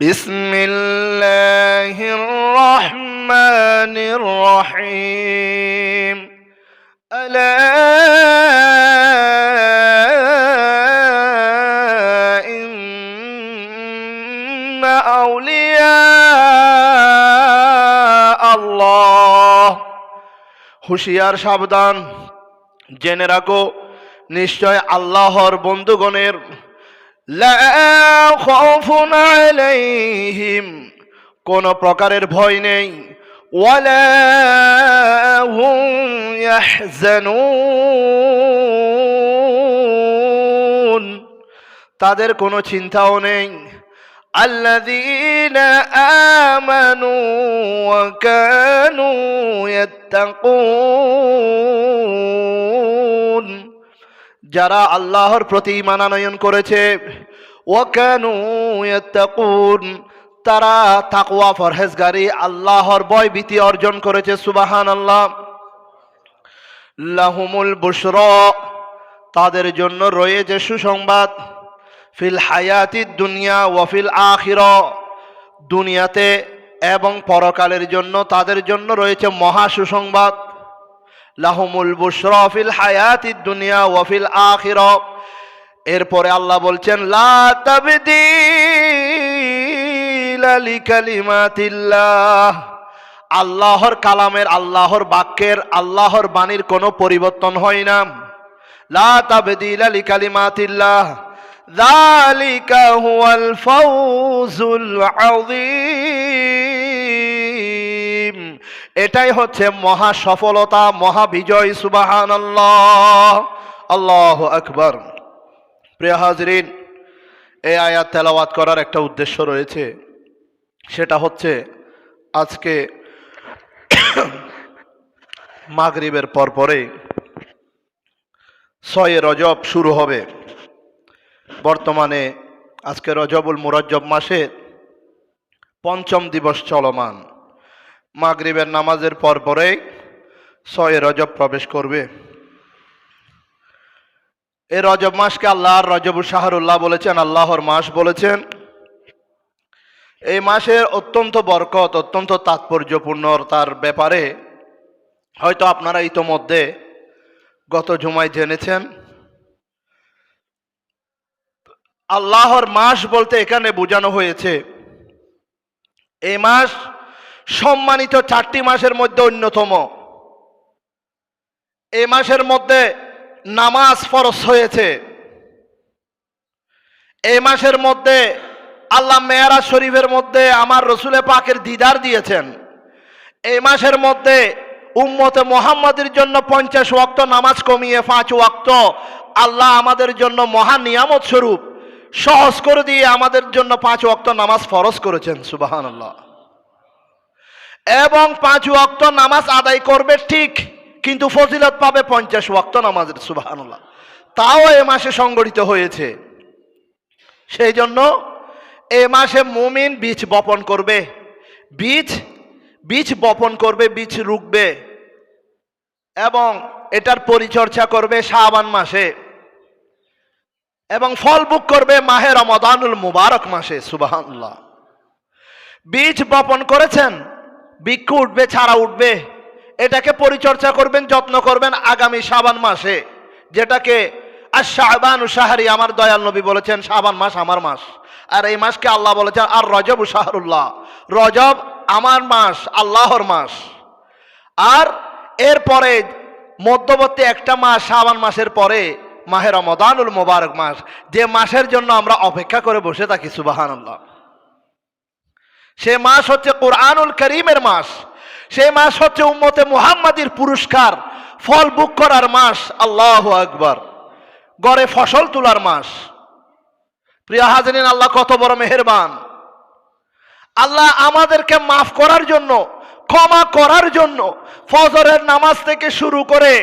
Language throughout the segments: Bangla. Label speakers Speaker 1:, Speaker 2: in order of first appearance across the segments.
Speaker 1: بسم الله الرحمن الرحيم ألا إن أولياء الله হুঁশিয়ার সাবধান জেনে রাখো নিশ্চয় আল্লাহর বন্ধুগণের লা খাউফুন আলাইহিম কোন প্রকারের ভয় নেই ওয়ালা হুম ইয়াহজানুন তাদের কোনো চিন্তাও নেই الذين آمنوا وكانوا يتقون যারা আল্লাহর প্রতি মানানয়ন করেছে, ওয়াকানু ইয়াত্তাকুন, তারা তাকওয়া ফরহেজগারি আল্লাহর ভয় ভীতি অর্জন করেছে, সুবহানাল্লাহ। লাহুমুল বুশরা, তাদের জন্য রয়েছে সুসংবাদ, ফিল হায়াতি দুনিয়া ওয়াফিল আখির। দুনিয়াতে এবং পরকালের জন্য তাদের জন্য রয়েছে মহা সুসংবাদ। লাহমুল বুসরা ফিল হায়াতি দুনিয়া ওয়াফিল আখির। এরপরে আল্লাহ বলছেন আল্লাহর কালামের, আল্লাহর বাক্যের, আল্লাহর বাণীর কোনো পরিবর্তন হয় না। লা তাবদিল লিকালিমাতিল্লাহ। হুয়াল ফাউজুল আযীম। এটাই হচ্ছে মহা সফলতা, মহা বিজয় সুবাহান আল্লাহ আল্লাহ আকবর। প্রিয় হাজরিন, এই আয়াত তেলাওয়াত করার একটা উদ্দেশ্য রয়েছে। সেটা হচ্ছে আজকে মাগরিবের পর পরে ছয় রজব শুরু হবে। বর্তমানে আজকে রজবুল মুরজ্জব মাসে পঞ্চম দিবস চলমান। মাগরিবের নামাজের পর পরেই ছয় রজব প্রবেশ করবে। এই রজব মাসকে আল্লাহর রজবুল শাহরুল্লাহ বলেছেন, আল্লাহর মাস বলেছেন। এই মাসের অত্যন্ত বরকত, অত্যন্ত তাৎপর্যপূর্ণ তার ব্যাপারে হয়তো আপনারা ইতোমধ্যে গত জুমায় জেনেছেন। আল্লাহর মাস বলতে এখানে বোঝানো হয়েছে এই মাস সম্মানিত চারটি মাসের মধ্যে অন্যতম। এই মাসের মধ্যে নামাজ ফরস হয়েছে। এই মাসের মধ্যে আল্লাহ মেয়ারা শরীফের মধ্যে আমার রসুলে পাকের দিদার দিয়েছেন। এই মাসের মধ্যে উম্মতে মোহাম্মদের জন্য পঞ্চাশ ওয়াক্ত নামাজ কমিয়ে পাঁচ ওয়াক্ত আল্লাহ আমাদের জন্য মহা নিয়ামত স্বরূপ সহজ করে দিয়ে আমাদের জন্য পাঁচ ওয়াক্ত নামাজ ফরজ করেছেন সুবাহান আল্লাহ এবং পাঁচ ওয়াক্ত নামাজ আদায় করবে ঠিক, কিন্তু ফজিলত পাবে পঞ্চাশ ওয়াক্ত নামাজের, সুবাহানুল্লাহ। তাও এ মাসে সংগঠিত হয়েছে। সেই জন্য এ মাসে মুমিন বীজ বপন করবে। বীজ বীজ বপন করবে, বীজ রুখবে। এবং এটার পরিচর্যা করবে শাবান মাসে। এবং ফল বুক করবে মাহে রমদানুল মুবারক মাসে সুবাহান্লাহ বীজ বপন করেছেন বৃক্ষ উঠবে, ছাড়া উঠবে। এটাকে পরিচর্যা করবেন, যত্ন করবেন আগামী সাবান মাসে। যেটাকে আর শাহবান শাহরি, আমার দয়াল নবী বলেছেন, শাবান মাস আমার মাস। আর এই মাসকে আল্লাহ বলেছেন আর রজব শাহরুল্লাহ। রজব আমার মাস, আল্লাহর মাস। আর এরপরে মধ্যবর্তী একটা মাস, শাবান মাসের পরে মাহের রমদানুল মোবারক মাস। যে মাসের জন্য আমরা অপেক্ষা করে বসে থাকি সুবাহান আল্লাহ সে মাস হচ্ছে কোরআনুল করিমের মাস। সেই মাস হচ্ছে উম্মতে মুহাম্মাদির পুরস্কার, ফল বুক করার মাস। আল্লাহ আকবর। গড়ে ফসল তোলার মাস। প্রিয়া হাজরিন, আল্লাহ কত বড় মেহেরবান। আল্লাহ আমাদেরকে মাফ করার জন্য ক্ষমা করার জন্য ফজরের নামাজ থেকে শুরু করে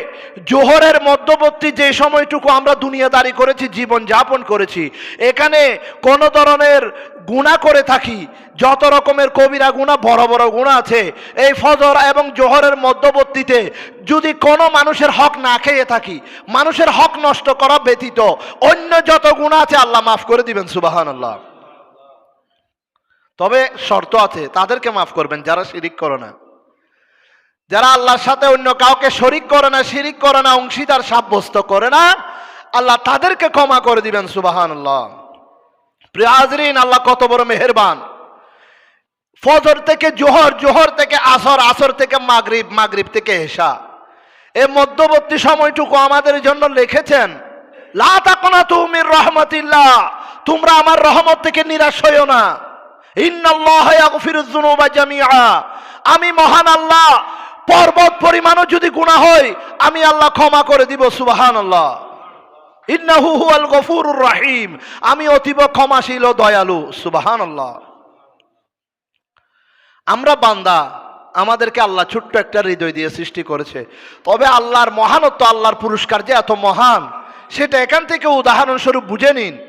Speaker 1: জোহরের মধ্যবর্তী যে সময়টুকু আমরা দুনিয়াদারি করেছি, জীবন যাপন করেছি, এখানে কোন ধরনের গুণা করে থাকি, যত রকমের কবিরা গুণা বড় বড় গুণা আছে, এই ফজর এবং জোহরের মধ্যবর্তীতে যদি কোনো মানুষের হক না খেয়ে থাকি, মানুষের হক নষ্ট করা ব্যতীত অন্য যত গুণা আছে, আল্লাহ মাফ করে দিবেন সুবাহান আল্লাহ তবে শর্ত আছে, তাদেরকে মাফ করবেন যারা শিরিক করে না। যারা আল্লাহর সাথে অন্য কাউকে শরিক করে না, শিরিক করে না, অংশীদার, সাব্যস্ত করে না, আল্লাহ তাদেরকে ক্ষমা করে দিবেন সুবাহান আল্লাহ প্রিয় আল্লাহ কত বড় মেহেরবান। ফজর থেকে জোহর জোহর থেকে আসর আসর থেকে মাগরিব মাগরিব থেকে এশা। এই মধ্যবর্তী সময়টুকু আমাদের জন্য লিখেছেন, লা তাকুনা তুমির রহমতিল্লাহ তোমরা আমার রহমত থেকে নিরাশ হইও না। আমি মহান আল্লাহ, পর্বত পরিমাণও যদি গুণা হয়, আমি আল্লাহ ক্ষমা করে দিব, সুবহানাল্লাহ। ইন্নাহু হুয়াল গফুরুর রহিম। আমি অতীব ক্ষমাশীল দয়ালু, সুবহানাল্লাহ। আমরা বান্দা, আমাদেরকে আল্লাহ ছোট্ট একটা হৃদয় দিয়ে সৃষ্টি করেছে। তবে আল্লাহর মহানত্ব, আল্লাহর পুরস্কার যে এত মহান, সেটা এখান থেকে উদাহরণস্বরূপ বুঝে নিন।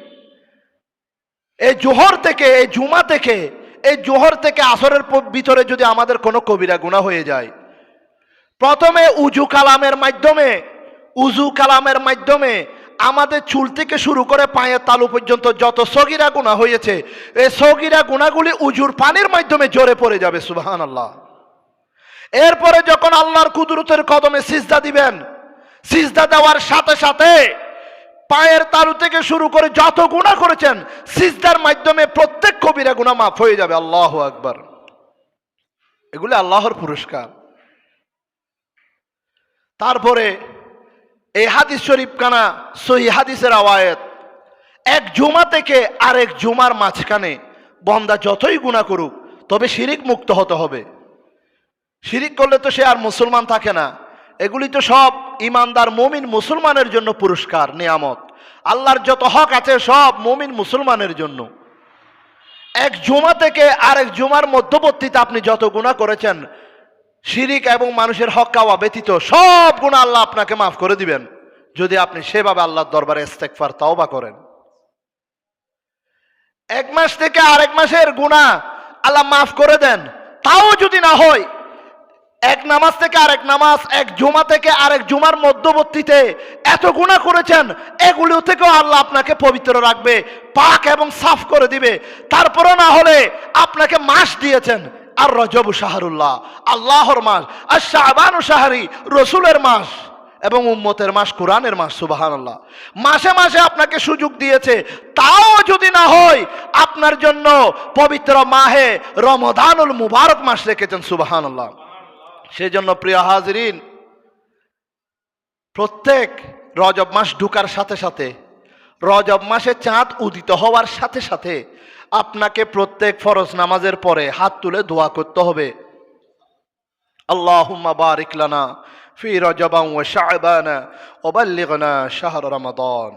Speaker 1: এই জোহর থেকে, এই জুমা থেকে, এই জোহর থেকে আসরের ভিতরে যদি আমাদের কোনো কবিরা গুণা হয়ে যায়, প্রথমে উজু কালামের মাধ্যমে, উজু কালামের মাধ্যমে আমাদের চুল থেকে শুরু করে পায়ের তালু পর্যন্ত যত সগিরা গুণা হয়েছে, এই সগিরা গুণাগুলি উজুর পানির মাধ্যমে জোরে পড়ে যাবে সুবাহান আল্লাহ এরপরে যখন আল্লাহর কুদরতের কদমে সিজদা দিবেন, সিজদা দেওয়ার সাথে সাথে পায়ের তালু থেকে শুরু করে যত গুণা করেছেন, সিজদার মাধ্যমে প্রত্যেক কবিরা গুণা মাফ হয়ে যাবে, আল্লাহ আকবার। এগুলি আল্লাহর পুরস্কার। তারপরে এই হাদিস শরীফ কানা সহি হাদিসের আওয়ায়ত। এক জুমা থেকে আরেক জুমার মাঝখানে বন্দা যতই গুণা করুক, তবে শিরিক মুক্ত হতে হবে। শিরিক করলে তো সে আর মুসলমান থাকে না। এগুলি তো সব ইমানদার মমিন মুসলমানের জন্য পুরস্কার, নিয়ামত। আল্লাহর যত হক আছে সব মমিন মুসলমানের জন্য। এক জুমা থেকে আরেক জুমার মধ্যবর্তীতে আপনি যত গুণা করেছেন, শিরিক এবং মানুষের হক কাওয়া ব্যতীত সব গুণা আল্লাহ আপনাকে মাফ করে দিবেন, যদি আপনি সেভাবে আল্লাহর দরবারে ইস্তেকফার তাওবা করেন। এক মাস থেকে আরেক মাসের গুণা আল্লাহ মাফ করে দেন, তাও যদি না হয় এক নামাজ থেকে আরেক নামাজ, এক জুমা থেকে আরেক জুমার মধ্যবর্তীতে এত গুণা করেছেন, এগুলো থেকেও আল্লাহ আপনাকে পবিত্র রাখবে, পাক এবং সাফ করে দিবে। তারপরে না হলে আপনাকে মাস দিয়েছেন, আর রজবু শাহরুল্লাহ, আল্লাহর মাস, আর শাহবানু শাহরি, রসুলের মাস, এবং উম্মতের মাস, কোরআনের মাস সুবাহান আল্লাহ মাসে মাসে আপনাকে সুযোগ দিয়েছে, তাও যদি না হয়, আপনার জন্য পবিত্র মাহে রমদানুল মুবারক মাস রেখেছেন সুবাহান আল্লাহ সেজন্য প্রিয় হাজরিন, প্রত্যেক রজব মাস ঢুকার সাথে সাথে, রজব মাসে চাঁদ উদিত হওয়ার সাথে সাথে আপনাকে প্রত্যেক ফরজ নামাজের পরে হাত তুলে দোয়া করতে হবে। আল্লাহ বারিক লানা ফি রজবান ওয়া শাবানা ওয়া বাল্লিগনা শাহর রমাদান।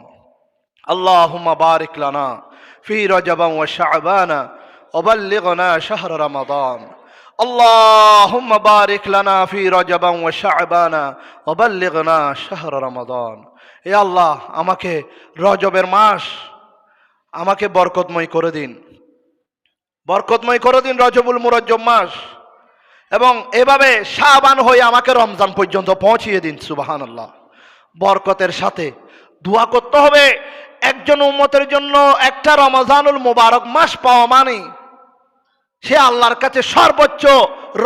Speaker 1: আল্লাহুম্মা বারিক লানা ফি রজবান ওয়া শাবানা ওয়া শাহর রমাদান। اللهم بارك لنا في رجب وشعبان وبلغنا شهر رمضان এ আল্লাহ আমাকে রজবের মাস আমাকে বরকতময় করে দিন বরকতময় করে দিন রজবুল মুরজ্জব মাস এবং এভাবে সাবান হয়ে আমাকে রমজান পর্যন্ত পৌঁছিয়ে দিন সুবাহান আল্লাহ বরকতের সাথে দোয়া করতে হবে একজন উম্মতের জন্য একটা রমজানুল মুবারক মাস পাওয়া মানে সে আল্লাহর কাছে সর্বোচ্চ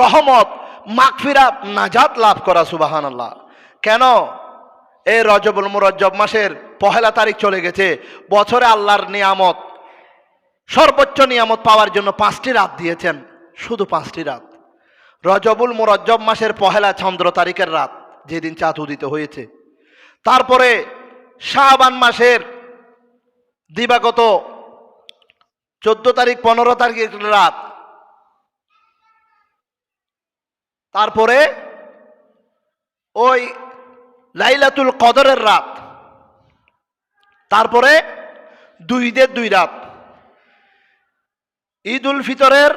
Speaker 1: রহমত মাগফিরাত নাজাত লাভ করা সুবাহান আল্লাহ কেন? এই রজবুল মুরজ্জব মাসের পহেলা তারিখ চলে গেছে, বছরে আল্লাহর নিয়ামত, সর্বোচ্চ নিয়ামত পাওয়ার জন্য পাঁচটি রাত দিয়েছেন, শুধু পাঁচটি রাত। রজবুল মুরজ্জব মাসের পহেলা চন্দ্র তারিখের রাত, যেদিন চাঁদ উদিত হয়েছে। তারপরে শাহবান মাসের দিবাগত চোদ্দ তারিখ, পনেরো তারিখের রাত তারপরে ওই লাইলাতুল কদরের রাত। তারপরে দুই ঈদের দুই রাত। ঈদ উল ফিতরের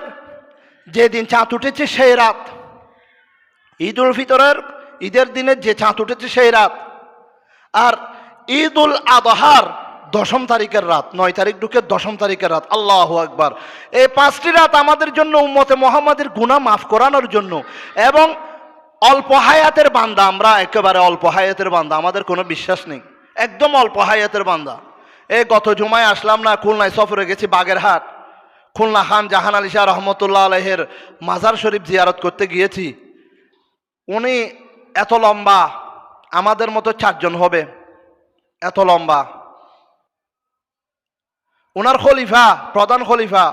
Speaker 1: যেদিন চাঁদ উঠেছে সেই রাত। ঈদ উল ফিতরের ঈদের দিনে যে চাঁদ উঠেছে সেই রাত। আর ঈদ উল আদহার দশম তারিখের রাত, নয় তারিখ ঢুকে দশম তারিখের রাত, আল্লাহ আকবার। এই পাঁচটি রাত আমাদের জন্য উম্মতে মোহাম্মদের গুণা মাফ করানোর জন্য এবং অল্প হায়াতের বান্দা, আমরা একেবারে অল্প হায়াতের বান্দা, আমাদের কোনো বিশ্বাস নেই। একদম অল্প হায়াতের বান্দা। এই গত জুমায় আসলাম না, খুলনায় সফরে গেছি বাগেরহাট। খুলনা খান জাহান আলী শাহ রহমতুল্লাহ আলহের মাজার শরীফ জিয়ারত করতে গিয়েছি। উনি এত লম্বা, আমাদের মতো চারজন হবে, এত লম্বা। ওনার খলিফা, প্রধান খলিফা,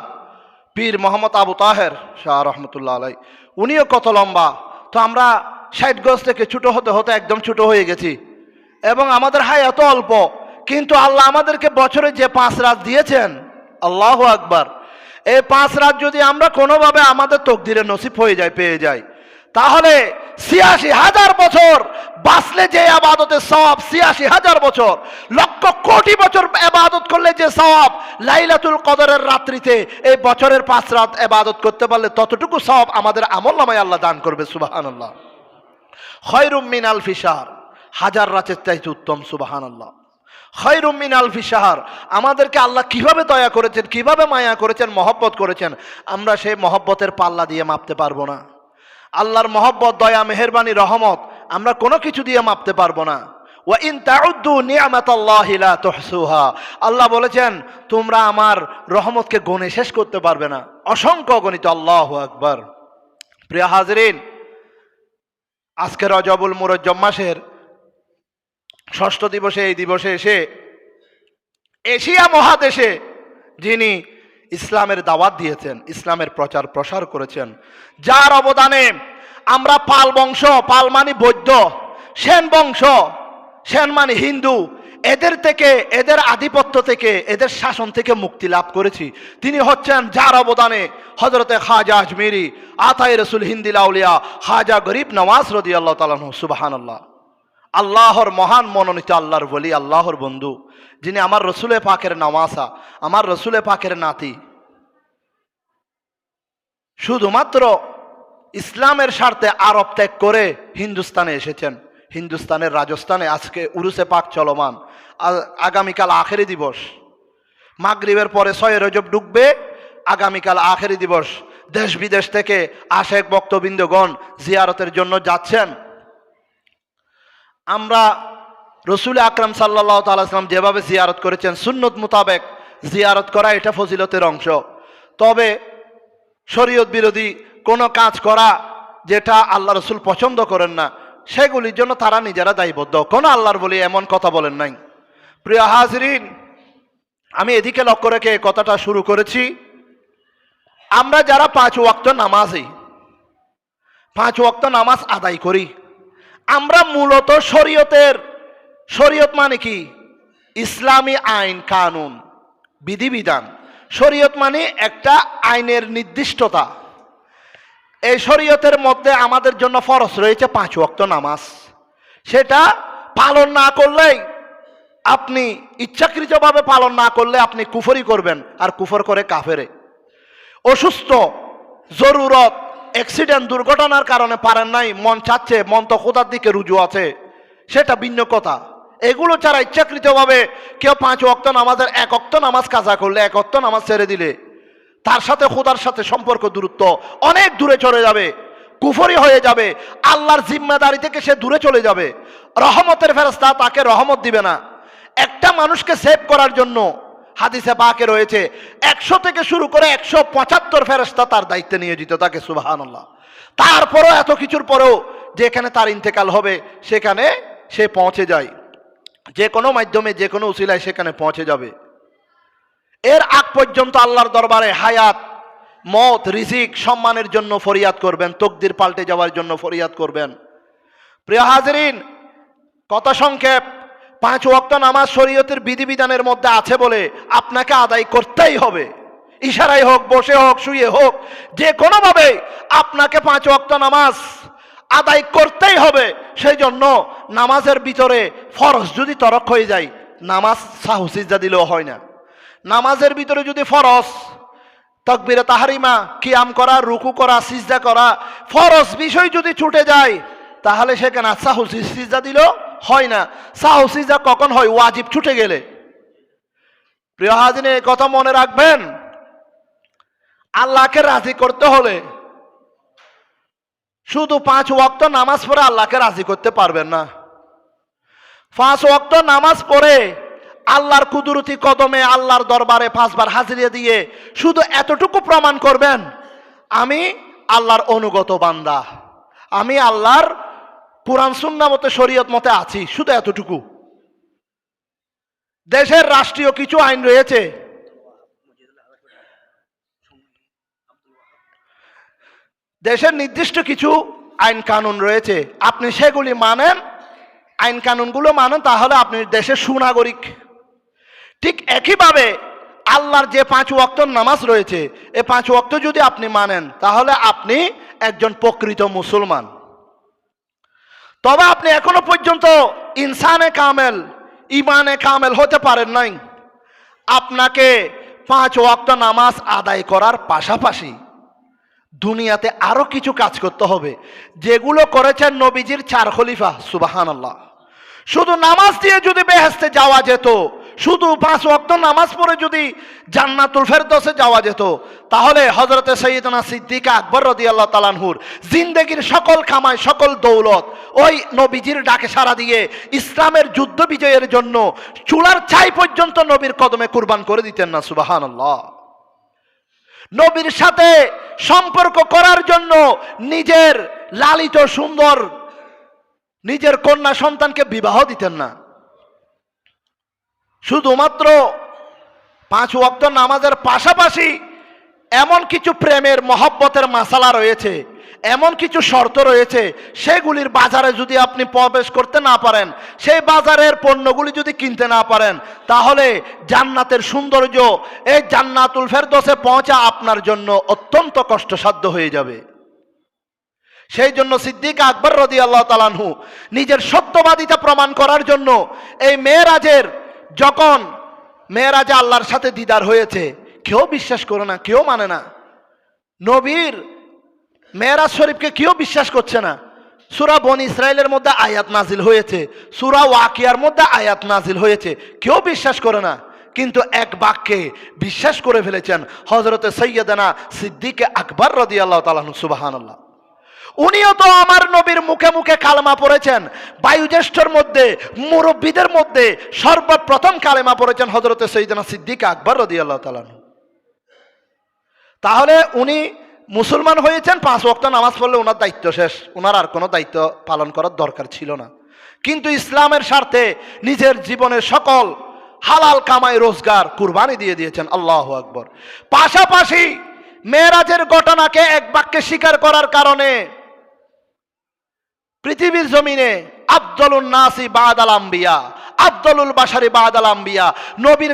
Speaker 1: পীর মোহাম্মদ আবু তাহের শাহ রহমতুল্লাহ আলাই উনিও কত লম্বা। তো আমরা ষাট গজ থেকে ছোটো হতে হতে একদম ছোটো হয়ে গেছি। এবং আমাদের হাই এত অল্প। কিন্তু আল্লাহ আমাদেরকে বছরে যে পাঁচ রাত দিয়েছেন, আল্লাহ আকবার। এই পাঁচ রাত যদি আমরা কোনোভাবে আমাদের তকদিরে নসিব হয়ে যায়, পেয়ে যাই তাহলে ছিয়াশি হাজার বছর বাঁচলে যে আবাদতের সওয়াব, ছিয়াশি হাজার বছর, লক্ষ কোটি বছর আবাদত করলে যে সওয়াব, লাইলাতুল কদরের রাত্রিতে এই বছরের পাঁচ রাত আবাদত করতে পারলে ততটুকু সওয়াব আমাদের আমল নামায় আল্লাহ দান করবে, সুবাহানাল্লাহ। খয়রুম মিন আল ফিসার হাজার রাতের চাইতে উত্তম, সুবাহানাল্লাহ। খয়রুম মিন আল ফিসাহার আমাদেরকে আল্লাহ কীভাবে দয়া করেছেন, কীভাবে মায়া করেছেন, মহব্বত করেছেন, আমরা সেই মহব্বতের পাল্লা দিয়ে মাপতে পারব না। আল্লাহর মহব্বত, দয়া, মেহরবানি, রহমত আমরা কোনো কিছু দিয়ে মাপতে পারব না। আল্লাহ বলেছেন, তোমরা আমার রহমতকে গণে শেষ করতে পারবে না। অসংখ্য গণিত, আল্লাহু আকবার। প্রিয় হাজরিন, আজকে রজবুল মুরজ্জম মাসের ষষ্ঠ দিবসে, এই দিবসে এসে এশিয়া মহাদেশে যিনি ইসলামের দাওয়াত দিয়েছেন, ইসলামের প্রচার প্রসার করেছেন। যার অবদানে আমরা পাল বংশ, পাল মানে বৈদ্য, সেন বংশ, সেন মানে হিন্দু, এদের থেকে, এদের আধিপত্য থেকে, এদের শাসন থেকে মুক্তি লাভ করেছি। তিনি হচ্ছেন যার অবদানে হজরতে খাজা আজমিরি, আতাই রসুল হিন্দি লাউলিয়া খাজা গরিব নওয়াজ রদি আল্লাহ তালাহ সুবাহান আল্লাহ আল্লাহর মহান মনোনীত আল্লাহর বলি আল্লাহর বন্ধু, যিনি আমার রসুলে পাকের নামাসা আমার রসুলে পাকের নাতি। শুধুমাত্র ইসলামের স্বার্থে আরব ত্যাগ করে হিন্দুস্তানে এসেছেন। হিন্দুস্তানের রাজস্থানে আজকে উরুসে পাক চলমান। আগামীকাল আখেরি দিবস। মাগরিবের পরে ছয় রজব ডুববে, আগামীকাল আখেরি দিবস। দেশ বিদেশ থেকে আশেক বক্তবৃন্দগণ জিয়ারতের জন্য যাচ্ছেন। আমরা রসুল আকরাম সাল্লাহ তাল্লাম যেভাবে জিয়ারত করেছেন, সুন্নত মোতাবেক জিয়ারত করা এটা ফজিলতের অংশ। তবে শরীয়ত বিরোধী কোনো কাজ করা যেটা আল্লাহ রসুল পছন্দ করেন না, সেগুলির জন্য তারা নিজেরা দায়বদ্ধ। কোনো আল্লাহর বলি এমন কথা বলেন নাই। প্রিয় হাজরিন, আমি এদিকে লক্ষ্য রেখে কথাটা শুরু করেছি। আমরা যারা পাঁচ ওয়াক্ত নামাজই, পাঁচ ওয়াক্ত নামাজ আদায় করি আমরা মূলত শরীয়তের, শরীয়ত মানে কি? ইসলামী আইন, কানুন, বিধিবিধান। শরীয়ত মানে একটা আইনের নির্দিষ্টতা। এই শরীয়তের মধ্যে আমাদের জন্য ফরজ রয়েছে পাঁচ ওয়াক্ত নামাজ। সেটা পালন না করলেই আপনি ইচ্ছাকৃতভাবে পালন না করলে আপনি কুফরি করবেন, আর কুফর করে কাফেরে। অসুস্থ, জরুরত অ্যাক্সিডেন্ট দুর্ঘটনার কারণে পারেন নাই, মন চাচ্ছে, মন তো খোদার দিকে রুজু আছে। সেটা ভিন্ন কথা। এগুলো ছাড়া ইচ্ছাকৃতভাবে কেউ পাঁচ অক্ত নামাজের এক অক্ত নামাজ কাজা করলে, এক অক্ত নামাজ ছেড়ে দিলে, তার সাথে খোদার সাথে সম্পর্ক দূরত্ব অনেক দূরে চলে যাবে, কুফরি হয়ে যাবে, আল্লাহর জিম্মাদারি থেকে সে দূরে চলে যাবে। রহমতের ফেরস্তা তাকে রহমত দিবে না। একটা মানুষকে সেভ করার জন্য হাদিসে পাকে রয়েছে, একশো থেকে শুরু করে একশো পঁচাত্তর ফেরস্তা তার দায়িত্বে নিয়োজিত তাকে সুবাহান আল্লাহ তারপরও এত কিছুর পরেও যেখানে তার ইন্তেকাল হবে, সেখানে সে পৌঁছে যায়। যে কোনো মাধ্যমে, যে কোনো উসিলায় সেখানে পৌঁছে যাবে। এর আগ পর্যন্ত আল্লাহর দরবারে হায়াত, মত, রিজিক, সম্মানের জন্য ফরিয়াদ করবেন, তকদির পাল্টে যাওয়ার জন্য ফরিয়াদ করবেন। প্রিয় হাজরিন, কথা সংক্ষেপ। পাঁচ ওয়াক্ত নামাজ শরীয়তের বিধিবিধানের মধ্যে আছে বলে আপনাকে আদায় করতেই হবে। ইশারায় হোক, বসে হোক, শুয়ে হোক, যে কোনোভাবে আপনাকে পাঁচ ওয়াক্ত নামাজ আদায় করতেই হবে, সেই জন্য নামাজের ভিতরে ফরজ যদি তরক হয়ে যায়, নামাজ সাহুসিজা দিলেও হয় না। নামাজের ভিতরে যদি ফরজ, তকবিরে তাহারিমা, কিয়াম করা, রুকু করা, সিজদা করা, ফরজ বিষয় যদি ছুটে যায়, তাহলে সেখানে সাহু সিজদা দিল হয় না। সাহু সিজদা কখন হয়, ওয়াজিব ছুটে গেলে। প্রিয় হাজিনে কথা মনে রাখবেন। আল্লাহকে রাজি করতে হলে শুধু পাঁচ ওয়াক্ত নামাজ পড়ে আল্লাহকে রাজি করতে পারবেন না। পাঁচ ওয়াক্ত নামাজ পড়ে আল্লাহর কুদরতি কদমে আল্লাহর দরবারে পাঁচবার হাজিরিয়ে দিয়ে শুধু এতটুকু প্রমাণ করবেন, আমি আল্লাহর অনুগত বান্দা। আমি আল্লাহর কোরআন সুন্না মতে, শরীয়ত মতে আছি, শুধু এতটুকু। দেশের রাষ্ট্রীয় কিছু আইন রয়েছে। দেশের নির্দিষ্ট কিছু আইন কানুন রয়েছে। আপনি সেগুলি মানেন, আইন কানুনগুলো মানেন, তাহলে আপনি দেশের সুনাগরিক। ঠিক একইভাবে আল্লাহর যে পাঁচ ওয়াক্ত নামাজ রয়েছে, এ পাঁচ ওয়াক্ত যদি আপনি মানেন, তাহলে আপনি একজন প্রকৃত মুসলমান। তবে আপনি এখনও পর্যন্ত ইনসানে কামেল ইমানে কামেল হতে পারেন নাই। আপনাকে পাঁচ ওয়াক্ত নামাজ আদায় করার পাশাপাশি দুনিয়াতে আরও কিছু কাজ করতে হবে, যেগুলো করেছেন নবীজির চার খলিফা সুবাহান আল্লাহ শুধু নামাজ দিয়ে যদি বেহেস্তে যাওয়া যেত শুধু পাঁচ ওয়াক্ত নামাজ পড়ে যদি জান্নাতুল ফেরদৌসে যাওয়া যেত, তাহলে হজরতে সৈয়দনা সিদ্দিকা আকবর রদি আল্লাহ তালানহুর জিন্দেগির সকল কামাই সকল দৌলত ওই নবীজির ডাকে সারা দিয়ে ইসলামের যুদ্ধ বিজয়ের জন্য চুলার ছাই পর্যন্ত নবীর কদমে কুরবান করে দিতেন না সুবাহান আল্লাহ নবীর সাথে সম্পর্ক করার জন্য নিজের লালিত সুন্দর, নিজের কন্যা সন্তানকে বিবাহ দিতেন না। শুধুমাত্র পাঁচ ওয়াক্ত নামাজের পাশাপাশি এমন কিছু প্রেমের, মহব্বতের মাসালা রয়েছে, এমন কিছু শর্ত রয়েছে, সেগুলির বাজারে যদি আপনি প্রবেশ করতে না পারেন, সেই বাজারের পণ্যগুলি যদি কিনতে না পারেন, তাহলে জান্নাতের সৌন্দর্য, এই জান্নাতুল ফেরদোসে পৌঁছা আপনার জন্য অত্যন্ত কষ্টসাধ্য হয়ে যাবে। সেই জন্য সিদ্দিক আকবর রদি আল্লাহ তালানহু নিজের সত্যবাদিতা প্রমাণ করার জন্য এই মেয়েরাজের যখন মেয়েরাজে আল্লাহর সাথে দিদার হয়েছে, কেউ বিশ্বাস করে না, কেউ মানে না। নবীর মেয়েরাজ শরীফকে কেউ বিশ্বাস করছে না। সুরা বন ইসরায়েলের মধ্যে আয়াত নাজিল হয়েছে, সুরা ওয়াকিয়ার মধ্যে আয়াত নাজিল হয়েছে, কেউ বিশ্বাস করে না। কিন্তু এক বাক্যে বিশ্বাস করে ফেলেছেন হজরতে সৈয়দানা সিদ্দিকে আকবর রদি আল্লাহ তালাহ সুবাহান আল্লাহ উনিও তো আমার নবীর মুখে মুখে কালেমা পড়েছেন। বায়ুজ্যেষ্ঠর মধ্যে, মুরব্বীদের মধ্যে সর্বপ্রথম কালেমা পড়েছেন হজরতে সৈদানা সিদ্দিক আকবর রদি আল্লাহ তালানু তাহলে উনি মুসলমান হয়েছেন, পাঁচ ওয়াক্ত নামাজ পড়লে ওনার দায়িত্ব শেষ। ওনার আর কোনো দায়িত্ব পালন করার দরকার ছিল না। কিন্তু ইসলামের স্বার্থে নিজের জীবনের সকল হালাল কামাই রোজগার কুরবানি দিয়ে দিয়েছেন আল্লাহ আকবর। পাশাপাশি মেয়েরাজের ঘটনাকে এক বাক্যে স্বীকার করার কারণে পৃথিবীর জমিনে আব্দুল নাসি বাদ আম্বিয়া আব্দুল বাসারি বাদাল আম্বিয়া নবীর